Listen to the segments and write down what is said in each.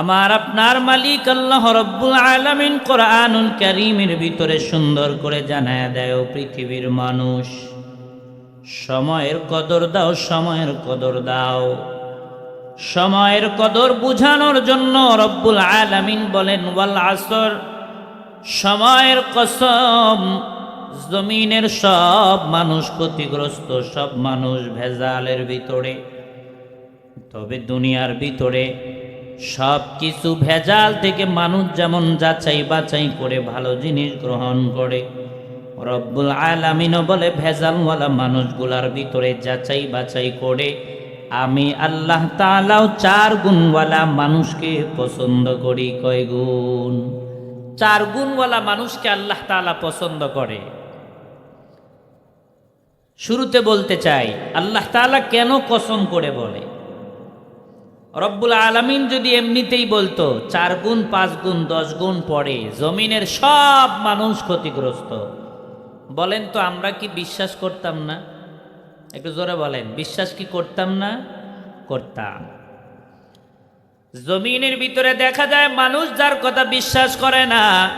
আমার আপনার মালিক আল্লাহ রব্বুল আলামিন কোরআনুল কারীমের ভিতরে সুন্দর করে জানায় দেয় পৃথিবীর মানুষ। সময়ের কদর দাও, সময়ের কদর দাও। সময়ের কদর বুঝানোর জন্য রব্বুল আলামিন বলেন, ওয়াল আসর, সময়ের কসম, জমিনের সব মানুষ ক্ষতিগ্রস্ত, সব মানুষ ভেজালের ভিতরে। তবে দুনিয়ার ভিতরে সব কিছু ভেজাল থেকে মানুষ যেমন যাচাই বাছাই করে ভালো জিনিস গ্রহণ করে। রব্বুল আলামিনও বলে, ভেজালওয়ালা মানুষগুলার ভিতরে যাচাই বাছাই করে। আমি আল্লাহ তাআলাও চার গুণওয়ালা মানুষকে পছন্দ করি, কয় গুণ? চার গুণওয়ালা মানুষকে আল্লাহ তাআলা পছন্দ করে। শুরুতে বলতে চাই, আল্লাহ তাআলা কেন কসম করে বলে? রব্বুল আলামিন যদি এমনিতেই বলতো, চার গুণ, পাঁচ গুণ, দশ গুণ পড়ে জমিনের সব মানুষ ক্ষতিগ্রস্ত। বলেন তো, আমরা কি বিশ্বাস করতাম না? একটু জোরে বলেন, বিশ্বাস কি করতাম না? করতাম। জমিনের ভিতরে দেখা যায় মানুষ যার কথা বিশ্বাস করে না,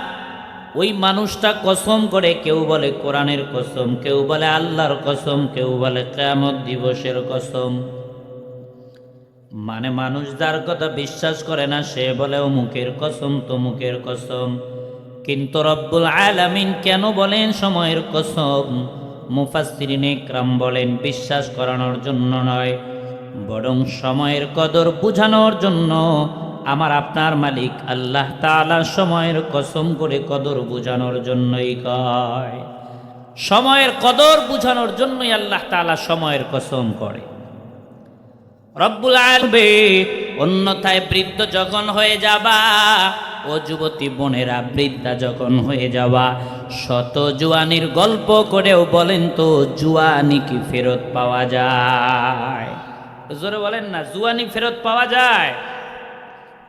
ওই মানুষটা কসম করে কেউ বলে কোরআনের কসম, কেউ বলে আল্লাহর কসম, কেউ বলে কেয়ামত দিবসের কসম। মানে মানুষ যার কথা বিশ্বাস করে না, সে বলে, অমুকের কসম, তমুকের কসম। কিন্তু রব্বুল আলামিন কেন বলেন সময়ের কসম? মুফাসসিরিন ইকরাম বলেন, বিশ্বাস করানোর জন্য নয়, বরং সময়ের কদর বুঝানোর জন্য। আমার আপনার মালিক আল্লাহ তাআলা সময়ের কসম করে কদর বুঝানোর জন্যই কয়। সময়ের কদর বুঝানোর জন্যই আল্লাহ তাআলা সময়ের কসম করে। রব্বুল আলবে অন্যথায় বৃদ্ধ যখন হয়ে যাবা, ও যুবতী বোনেরা, বৃদ্ধা যখন হয়ে যাবা শত জুয়ানির গল্প করেও বলেন তো, জুয়ানি কি ফেরত পাওয়া যায়? জোরে বলেন না, জুয়ানি ফেরত পাওয়া যায়?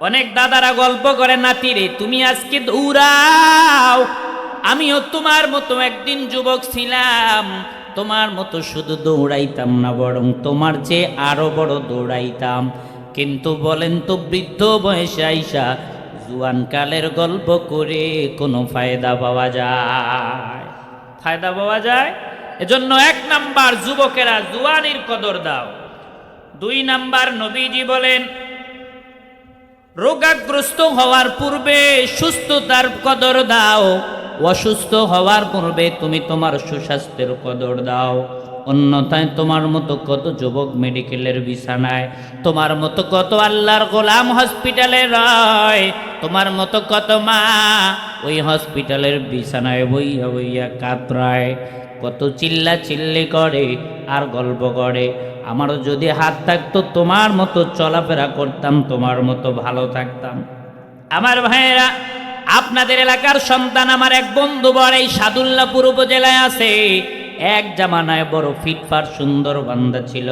অনেক দাদারা গল্প করে নাতিরে তুমি আজকে দৌড়াও, আমিও তোমার মতো একদিন যুবক ছিলাম। তোমার মতো শুধু দৌড়াইতাম না বরং তোমার চেয়ে আরও বড় দৌড়াইতাম। কিন্তু বলেন তো বৃদ্ধ বয়সে আইসা জুয়ান কালের গল্প করে কোনো ফায়দা পাওয়া যায়? ফায়দা পাওয়া যায়? এজন্য এক নাম্বার যুবকেরা জুয়ানির কদর দাও। দুই নাম্বার নবীজি বলেন, রোগাগ্রস্ত হওয়ার পূর্বে সুস্থতার কদর দাও। অসুস্থ হওয়ার পূর্বে তুমি তোমার সুস্বাস্থ্যের কদর দাও। অন্যথায় তোমার মতো কত যুবক মেডিকেলের বিছানায়, তোমার মতো কত আল্লাহর গোলাম হসপিটালে রয়, তোমার মতো কত মা ওই হসপিটালের বিছানায় বইয়া বইয়া কাতরায়। কত চিল্লা চিল্লি করে আর গল্প করে আমারও যদি হাত থাকতো তোমার মতো চলাফেরা করতাম, তোমার মতো ভালো থাকতাম। আমার ভাইয়েরা আপনাদের এলাকার সন্তান আমার এক বন্ধু বড়, এই সাদুল্লাপুর উপজেলায় আছে। এক জামানায় বড় ফিটফাট সুন্দর বান্দা ছিল।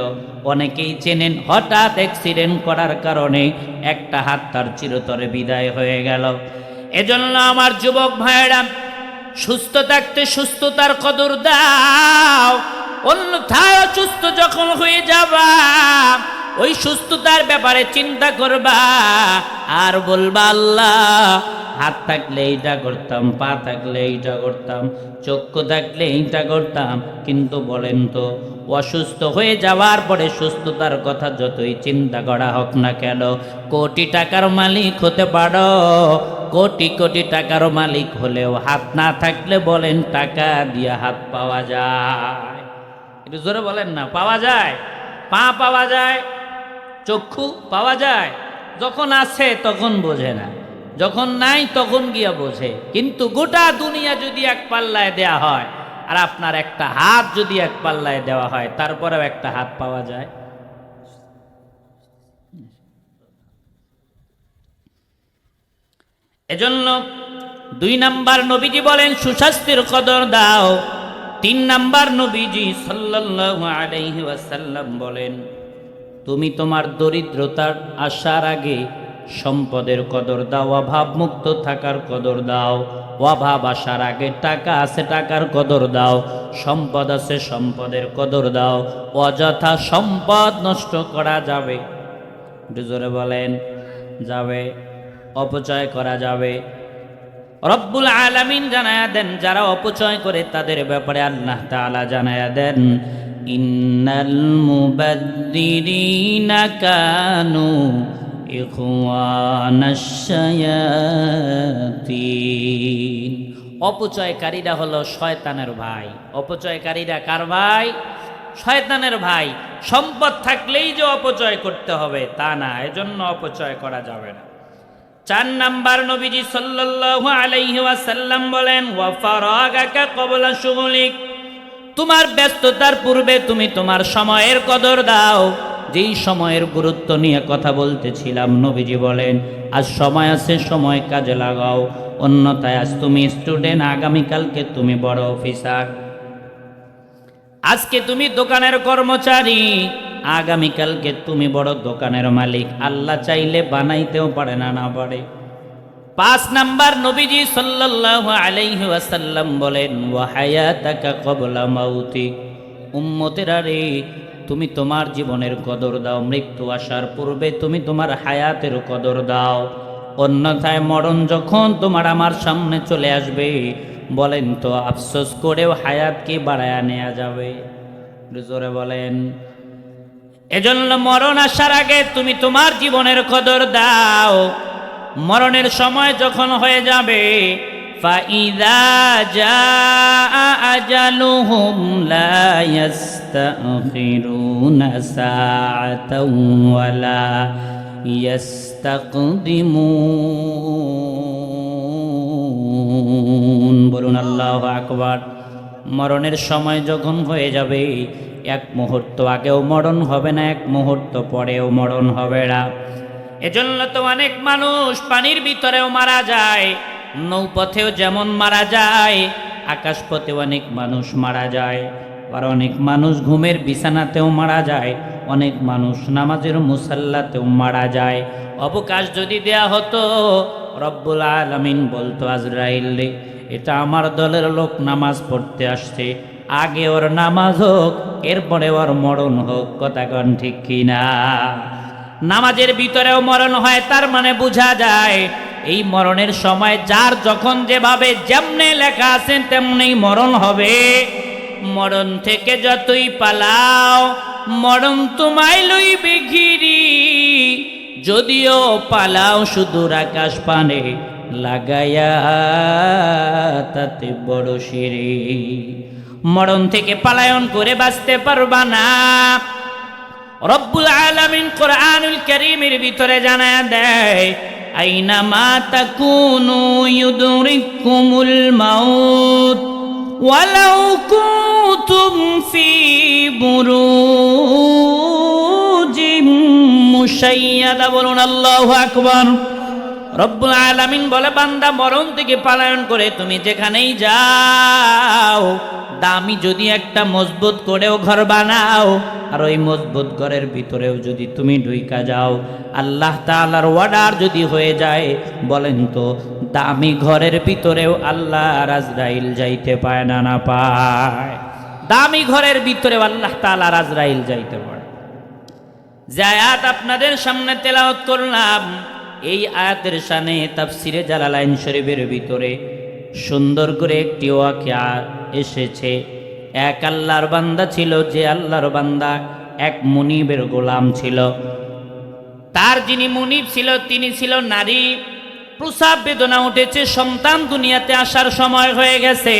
অনেকেই চেনেন, হঠাৎ অ্যাক্সিডেন্ট করার কারণে একটা হাত তার চিরতরে বিদায় হয়ে গেল। এজন্য আমার যুবক ভাইয়েরা, সুস্থ থাকতে সুস্থতার কদর দাও, অন্যথায় অসুস্থ যখন হয়ে যাবা ওই সুস্থতার ব্যাপারে চিন্তা করবা আর বলবা, আল্লাহ, হাত থাকলে এইটা করতাম, পা থাকলে এইটা করতাম, চক্ষু থাকলে এইটা করতাম। কিন্তু বলেন তো, অসুস্থ হয়ে যাওয়ার পরে সুস্থতার কথা যতই চিন্তা করা হোক না কেন, কোটি টাকার মালিক হতে পারো। কোটি কোটি টাকার মালিক হলেও হাত না থাকলে বলেন, টাকা দিয়ে হাত পাওয়া যায়। একটু জোরে বলেন না, পাওয়া যায়? পা পাওয়া যায়? চক্ষু পাওয়া যায়, যখন আছে তখন বোঝে না। যখন নাই তখন গিয়া বোঝে। কিন্তু গোটা দুনিয়া যদি এক পাল্লায় দেয়া হয়, আর আপনার একটা হাত যদি এক পাল্লায় দেওয়া হয়, তারপরেও একটা হাত পাওয়া যায়। এজন্য দুই নাম্বার নবীজি বলেন, সুস্বাস্থ্যের কদর দাও। তিন নাম্বার নবীজি সাল্লাল্লাহু আলাইহি ওয়াসাল্লাম বলেন তুমি তোমার দরিদ্রতার আসার আগে সম্পদের কদর দাও অভাব মুক্ত থাকার কদর দাও, অভাব আসার আগে টাকা আছে টাকার কদর দাও, সম্পদ আছে সম্পদের কদর দাও, অযথা সম্পদ নষ্ট করা যাবে। জোরে বলেন, যাবে, অপচয় করা যাবে। রব্বুল আলামিন জানায়া দেন, যারা অপচয় করে তাদের ব্যাপারে আল্লাহ তাআলা জানায়া দেন ইন্নাল মুবাদ্দিরিনা কানু ইখওয়ানাশ শায়াতিন অপচয়কারীরা হলো শয়তানের ভাই। অপচয়কারীরা কার ভাই? শয়তানের ভাই। সম্পদ থাকলেই যে অপচয় করতে হবে তা না, এজন্য অপচয় করা যাবে না। চার নাম্বার নবীজি সাল্লাল্লাহু আলাইহি ওয়াসাল্লাম বলেন, ওয়া ফারাগাকা ক্বাবলা শুগুলিক তোমার ব্যস্ততার পূর্বে তুমি তোমার সময়ের কদর দাও। যেই সময়ের গুরুত্ব নিয়ে কথা বলতেছিলাম, নবীজি বলেন, আজ সময় আছে, সময় কাজে লাগাও। অন্যথায় আজ তুমি স্টুডেন্ট, আগামীকালকে তুমি বড় অফিসার। আজকে তুমি দোকানের কর্মচারী, আগামীকালকে তুমি বড় দোকানের মালিক। আল্লাহ চাইলে বানাইতেও পারে না না পারে। পাঁচ নাম্বার নবীজি সাল্লাল্লাহু আলাইহি বলেন ক্বাবলা মাউতি। রে, তুমি তোমার জীবনের কদর দাও, মৃত্যু আসার পূর্বে তুমি তোমার হায়াতের কদর দাও। অন্যথায় মরণ যখন তোমার আমার সামনে চলে আসবে, বলেন তো, আফসোস করেও হায়াতকে বাড়ায়া নেওয়া যাবে? জোরে বলেন, এজন্য মরণ আসার আগে তুমি তোমার জীবনের কদর দাও। মরণের সময় যখন হয়ে যাবে فَإِذَا جَاءَ أَجَلُهُمْ لَا يَسْتَأْخِرُونَ سَاعَةً وَلَا يَسْتَقْدِمُونَ বলুন আল্লাহ আকবার মরণের সময় যখন হয়ে যাবে এক মুহূর্ত আগেও মরণ হবে না এক মুহূর্ত পরেও মরণ হবে না এজন্য তো অনেক মানুষ পানির ভিতরেও মারা যায়, নৌপথেও যেমন মারা যায়, আকাশপথেও অনেক মানুষ মারা যায় আর অনেক মানুষ ঘুমের বিছানাতেও মারা যায়, অনেক মানুষ নামাজের মুসাল্লাতেও মারা যায়। অবকাশ যদি দেয়া হতো, রব্বুল আলমিন বলতো, আজরাইল এটা আমার দলের লোক নামাজ পড়তে আসছে, আগে ওর নামাজ হোক, এরপরে ওর মরণ হোক। কথা কন ঠিক কিনা? নামাজের ভিতরেও মরণ হয়, তার মানে বোঝা যায়, এই মরণের সময় যার যখন যেভাবে যেমনে লেখা আছে তেমনি মরণ হবে। মরণ থেকে যতই পালাও, মরণ তোমায় লইবে ঘিরি। যদিও পালাও সুদূর আকাশ পানে লাগাইয়া তাতে বড় সিঁড়ি। মরণ থেকে পালায়ন করে বাঁচতে পারবা না। রব্বুল আলামিন কোরআনুল কারীমের ভিতরে জানায় দেয়, আইনা মা তাকুনু ইউদরিকুমুল মাউত, ওয়ালাউ কুনতুম ফি বুরুজিম মুশাইয়াদা। বলুন, আল্লাহু আকবার। রব্বুল আলামিন বলে, বান্দা মরণ থেকে পালায়ন করে তুমি যেখানেই যাও দামি যদি একটা মজবুত করেও ঘর বানাও, আর ওই মজবুত ঘরের ভিতরেও যদি তুমি ঢুইকা যাও, আল্লাহ তাআলার ওয়ার্ডার যদি হয়ে যায়, বলেন তো, দামি ঘরের ভিতরেও আল্লাহ রাজরাইল যাইতে পায় না না পায়? দামি ঘরের ভিতরেও আল্লাহ তাআলা রাজরাইল যাইতে পারে। যে আয়াত আপনাদের সামনে তেলাওয়াত করলাম, এই আয়াতের সানে তাফসিরে জালালাইন শরীফের ভিতরে সুন্দর করে একটি ওয়াকিয়া এসেছে। এক আল্লাহর বান্দা ছিল, যে আল্লাহর বান্দা এক মুনিবের গোলাম ছিল। তার যিনি মুনিব ছিল, তিনি ছিল নারী। প্রসাব বেদনা উঠেছে, সন্তান দুনিয়াতে আসার সময় হয়ে গেছে।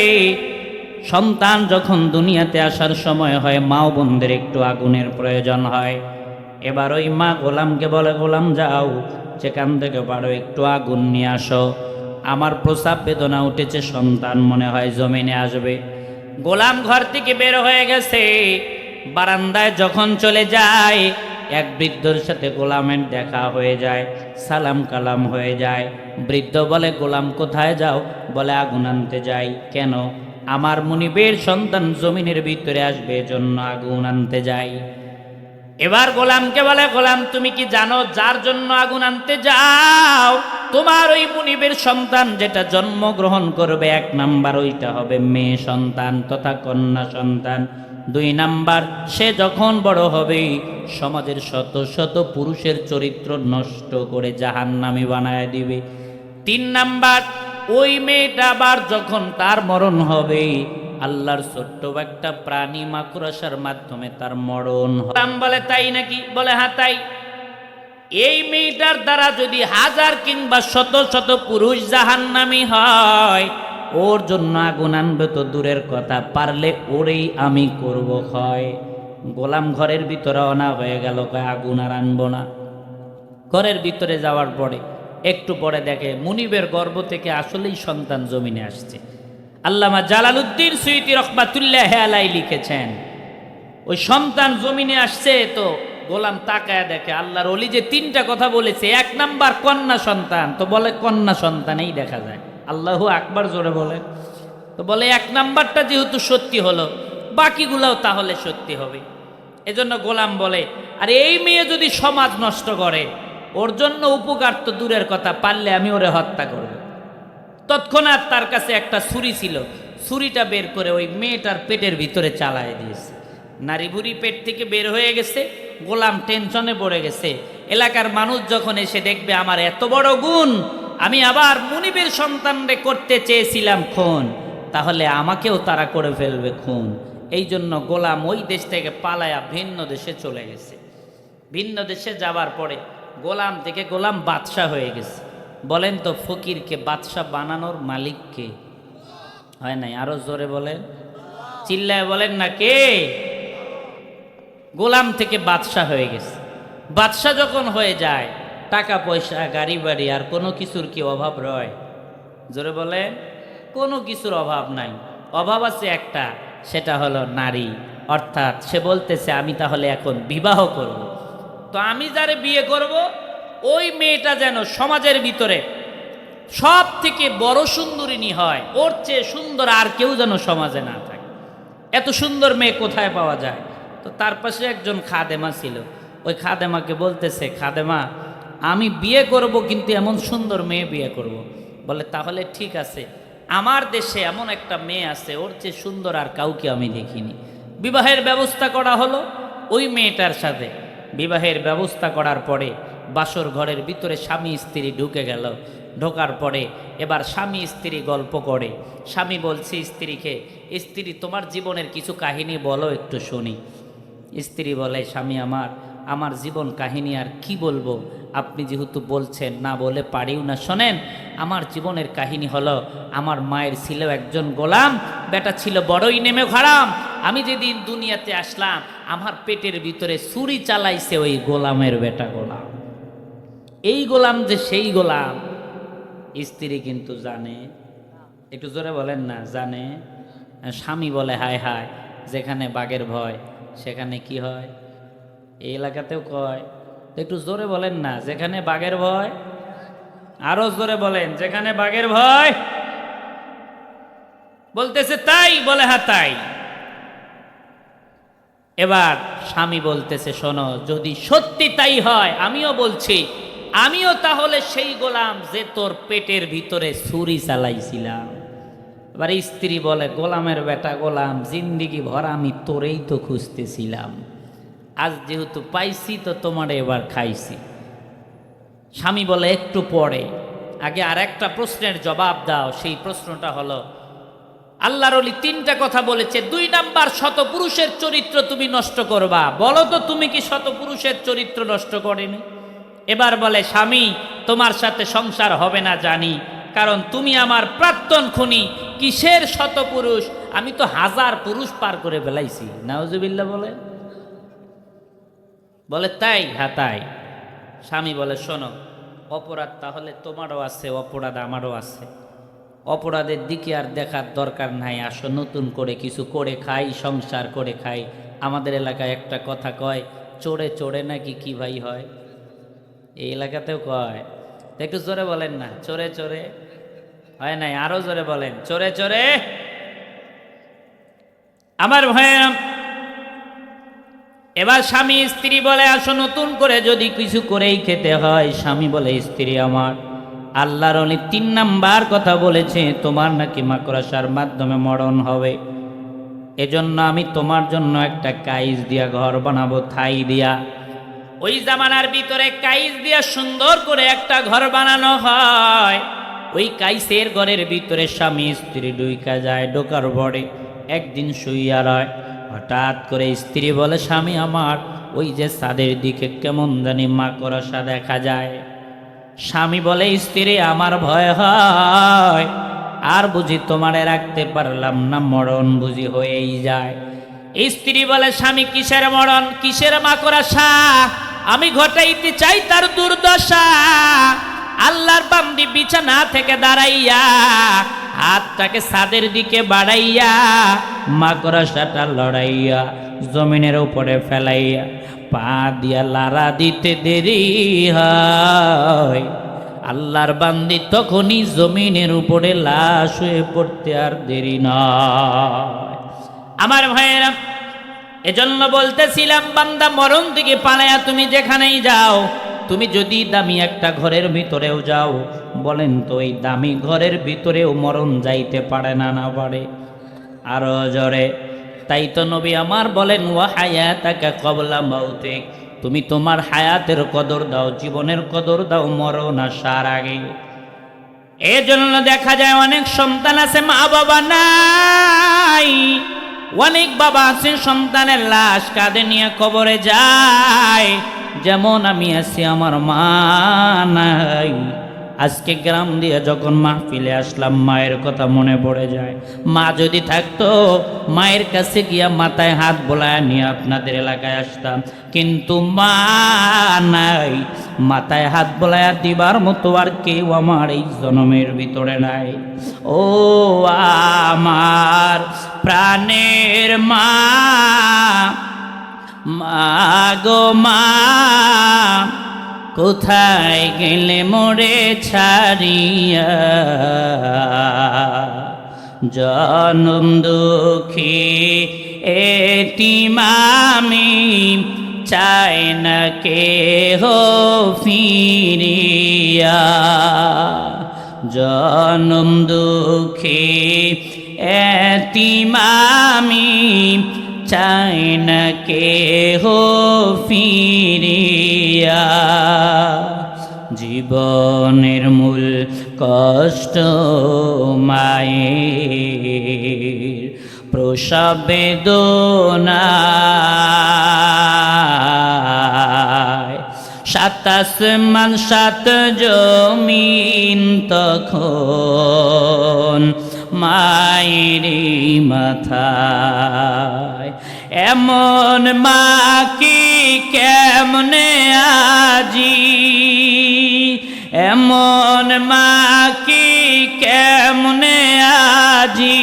সন্তান যখন দুনিয়াতে আসার সময় হয়, মা ও বোনদের একটু আগুনের প্রয়োজন হয়। এবার ওই মা গোলামকে বলে, গোলাম যাও, যেখান থেকে পারো একটু আগুন নিয়ে আসো। আমার প্রসাব বেদনা উঠেছে, সন্তান মনে হয় জমিনে আসবে। গোলাম ঘর থেকে বের হয়ে গেছে। বারান্দায় যখন চলে যায়, এক বৃদ্ধর সাথে গোলামের দেখা হয়ে যায়, সালাম কালাম হয়ে যায়। বৃদ্ধ বলে, গোলাম, কোথায় যাও? বলে, আগুন আনতে যাই। কেন? আমার মনিবের সন্তান জমিনের ভিতরে আসবে, এজন্য আগুন আনতে যাই। এবার গোলামকে বলে, গোলাম, তুমি কি জানো যার জন্য আগুন আনতে যাও? তোমার ওই মুনিবের সন্তান যেটা জন্মগ্রহণ করবে, এক নাম্বার ওইটা হবে মেয়ে সন্তান তথা কন্যা সন্তান। দুই নাম্বার, সে যখন বড় হবে, সমাজের শত শত পুরুষের চরিত্র নষ্ট করে জাহান্নামি বানায় দিবে। তিন নাম্বার, ওই মেয়েটা আবার যখন তার মরণ হবে আল্লাহর ছোট্ট একটা প্রাণী মাকুরাসার মাধ্যমে তার মরণ হবে। দাম বলে, তাই নাকি? বলে হ্যাঁ তাই। এই মেয়েটার দ্বারা যদি হাজার কিংবা শত শত পুরুষ জাহান্নামি হয়, ওর জন্য আগুন আনবে তো দূরের কথা, পারলে ওরেই আমি করব, হয়। গোলাম ঘরের ভিতরে অনা হয়ে গেল, কয়, আগুন আর আনব না। ঘরের ভিতরে যাওয়ার পরে, একটু পরে দেখে, মুনিবের গর্ভ থেকে আসলেই সন্তান জমিনে আসছে। আল্লামা জালালউদ্দিন সুইতি রহমাতুল্লাহ হেয়ালাই লিখেছেন, ওই সন্তান জমিনে আসছে তো গোলাম তাকায় দেখে আল্লাহর অলি যে তিনটা কথা বলেছে, এক নাম্বার কন্যা সন্তান, তো বলে কন্যা সন্তানেই দেখা যায়। আল্লাহু আকবার জোরে বলে। তো বলে এক নাম্বারটা যেহেতু সত্যি হলো, বাকিগুলোও তাহলে সত্যি হবে। এজন্য গোলাম বলে, আর এই মেয়ে যদি সমাজ নষ্ট করে, ওর জন্য উপকার তো দূরের কথা, পারলে আমি ওরে হত্যা করব। তৎক্ষণাৎ তার কাছে একটা ছুরি ছিল। ছুরিটা বের করে ওই মেয়েটার পেটের ভিতরে চালায় দিয়েছে। নারী বুড়ি পেট থেকে বের হয়ে গেছে, গোলাম টেনশনে পড়ে গেছে। এলাকার মানুষ যখন এসে দেখবে, আমার এত বড় গুণ, আমি আবার মুনিবের সন্তানরে করতে চেয়েছিলাম খুন। তাহলে আমাকেও তারা করে ফেলবে খুন। এই জন্য গোলাম ওই দেশ থেকে পালায়া ভিন্ন দেশে চলে গেছে। ভিন্ন দেশে যাবার পরে গোলাম থেকে গোলাম বাদশাহ হয়ে গেছে। বলেন তো ফকিরকে, বাদশাহ বানানোর মালিককে। হয় নাই? আরও জোরে বলেন। চিল্লায় বলেন না কে? গোলাম থেকে বাদশাহ হয়ে গেছে। বাদশাহ যখন হয়ে যায়, টাকা পয়সা, গাড়ি বাড়ি, আর কোনো কিছুর কি অভাব রয়? জোরে বলে কোনো কিছুর অভাব নাই। অভাব আছে একটা, সেটা হলো নারী। অর্থাৎ সে বলতেছে, আমি তাহলে এখন বিবাহ করব। তো আমি যারে বিয়ে করব ওই মেয়েটা যেন সমাজের ভিতরে সব থেকে বড় সুন্দরিনী হয়, ওর চেয়ে সুন্দর আর কেউ যেন সমাজে না থাকে। এত সুন্দর মেয়ে কোথায় পাওয়া যায়? তো তার পাশে একজন খাদেমা ছিল। ওই খাদেমাকে বলতেছে, খাদেমা, আমি বিয়ে করব কিন্তু এমন সুন্দর মেয়ে বিয়ে করব। বলে, তাহলে ঠিক আছে, আমার দেশে এমন একটা মেয়ে আছে, ওর চেয়ে সুন্দর আর কাউকে আমি দেখিনি। বিবাহের ব্যবস্থা করা হলো ওই মেয়েটার সাথে। বিবাহের ব্যবস্থা করার পরে বাসর ঘরের ভিতরে স্বামী স্ত্রী ঢুকে গেল। ঢোকার পরে এবার স্বামী স্ত্রী গল্প করে। স্বামী বলছে, স্ত্রীকে, স্ত্রী, তোমার জীবনের কিছু কাহিনী বলো একটু শুনি। স্ত্রী বলে, স্বামী আমার আমার জীবন কাহিনী আর কি বলব? আপনি যেহেতু বলছেন, না বলে পারিও না। শোনেন, আমার জীবনের কাহিনী হলো, আমার মায়ের ছিল একজন গোলাম, বেটা ছিল বড়ই নেমে খারাম আমি যেদিন দুনিয়াতে আসলাম, আমার পেটের ভিতরে ছুরি চালাইছে ওই গোলামের বেটা গোলাম। এই গোলাম যে সেই গোলাম, স্ত্রী কিন্তু জানে। একটু জোরে বলেন না, জানে। স্বামী বলে, হায় হায়, যেখানে বাঘের ভয়, সেখানে কি হয়? এই এলাকাতেও কয়। একটু জোরে বলেন না, যেখানে বাঘের ভয়, আরও জোরে বলেন, যেখানে বাঘের ভয়, বলতেছে তাই, বলে হ্যাঁ তাই। এবার স্বামী বলতেছে, শোনো, যদি সত্যি তাই হয়, আমিও বলছি আমিও তাহলে সেই গোলাম যে তোর পেটের ভিতরে ছুরি চালাইছিলাম। এবার স্ত্রী বলে, গোলামের বেটা গোলাম, জিন্দিগি ভর আমি তোরেই তো খুঁজতেছিলাম। আজ যেহেতু পাইছি তো তোমার এবার খাইছি। স্বামী বলে, একটু পরে। আগে আর একটা প্রশ্নের জবাব দাও। সেই প্রশ্নটা হলো, আল্লাহর অলি তিনটা কথা বলেছে। দুই নাম্বার শত পুরুষের চরিত্র তুমি নষ্ট করবা। বলো তো, তুমি কি শত পুরুষের চরিত্র নষ্ট করেনি? এবার বলে, স্বামী, তোমার সাথে সংসার হবে না জানি। কারণ তুমি আমার প্রাক্তন খুনি, কিসের শত পুরুষ আমি তো হাজার পুরুষ পার করে ফেলাইছি। নাওজুবিল্লা বলে। বলে, তাই? হ্যাঁ তাই। স্বামী বলে, শোনো, অপরাধ তাহলে তোমারও আছে, অপরাধ আমারও আছে। অপরাধের দিকে আর দেখার দরকার নাই। আসো, নতুন করে কিছু করে খাই, সংসার করে খাই। আমাদের এলাকায় একটা কথা কয় চড়ে চড়ে নাকি কি ভাই হয়? এই এলাকাতেও কয়। তো একটু জোরে বলেন না। চোরে চোরে। হয় নাই? আরও জোরে বলেন। চোরে চোরে। আমার ভয়া এবার স্বামী, স্ত্রী বলে, আসো নতুন করে যদি কিছু করেই খেতে হয়, স্বামী বলে, স্ত্রী আমার, আল্লাহর অলি তিন নাম্বার কথা বলেছে, তোমার নাকি মাকড়াসার মাধ্যমে মরণ হবে। এজন্য আমি তোমার জন্য একটা কাইজ দিয়া, ঘর বানাবো, থাই দিয়া। ওই জামানার ভিতরে কাইজ দিয়া সুন্দর করে একটা ঘর বানানো হয়। ওই কাইসের ঘরের ভিতরে স্বামী স্ত্রী ডুইকা যায় ডোকার বড়ে একদিন শুইয়া রয়। হঠাৎ করে স্ত্রী বলে, স্বামী আমার, ওই যে সাদের দিকে কেমন জানি মাকড়সা দেখা যায়। স্বামী বলে, স্ত্রী, আমার ভয় হয়। আর বুঝি তোমারে রাখতে পারলাম না, মরণ বুঝি হয়েই যায়। স্ত্রী বলে, স্বামী, কিসের মরণ? কিসের মাকড়সা? আমি ঘটাইতে চাই তার দুর্দশা। আল্লাহর বান্দি বিছানা থেকে দাঁড়াইয়া, হাতটাকে সাদের দিকে বাড়াইয়া মাকড়সাটা লড়াইয়া, জমিনের উপরে ফেলাইয়া, পা দিয়া লারা দিতে দেরি হয়। আল্লাহর বান্দি তখনই জমিনের উপরে লাশ হয়ে পড়তে আর দেরি নয়। আমার ভাইয়েরা এজন্য বলতেছিলাম, বান্দা, মরণ থেকে পালায়া তুমি যেখানেই যাও, তুমি যদি দামি একটা ঘরের ভিতরেও যাও, বলেন তো এই দামি ঘরের ভিতরেও মরণ যাইতে পারে না না পারে? আরও জরে, তাই তো নবী আমার বলেন ও হায়া তাকে কবলা মাউতিক, তুমি তোমার হায়াতের কদর দাও, জীবনের কদর দাও, মরণ আসার আগে। এই জন্য দেখা যায় অনেক সন্তান আছে মা বাবা নাই। অনেক বাবা আছে, সন্তানের লাশ কাঁধে নিয়ে কবরে যায়। যেমন আমি আছি, আমার মা নাই। আজকে গ্রাম দিয়ে যখন মাহফিলে আসলাম, মায়ের কথা মনে পড়ে যায়। মা যদি থাকতো, মায়ের কাছে গিয়া মাথায় হাত বোলায় নিয়ে আপনাদের এলাকায় আসতাম। কিন্তু মা নাই। মাথায় হাত বোলায়া দিবার মতো আর কেউ আমার এই জনমের ভিতরে নাই। ও আমার প্রাণের মা মা কোথায় গেলে মোরে ছাড়িয়া? জনম দুঃখী এটি মামি চাই না কে হো ফিরিয়া। জনম দুঃখী এটি মামি চাই না কে হো ফিরিয়া। জীবনের মূল কষ্ট মায়ের প্রসব বেদনায় সাত আসমান সাত জমিন তখন মায়েরি মাথায়। এমন মা কি কেমনে আজি? এমন মা কি কেমনে আজি?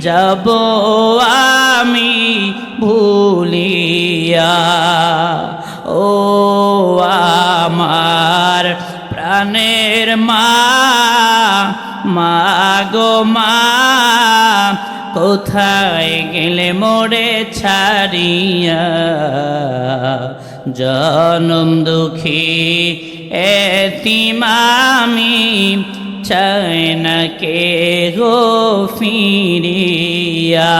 যাব আমি ভুলিয়া, ও আমার প্রাণের মা মা গো মা, কোথায় গেলে মোড়ে ছাড়িয়া? জনম দুঃখী এতিমামি, চায় না কে গো ফিরিয়া?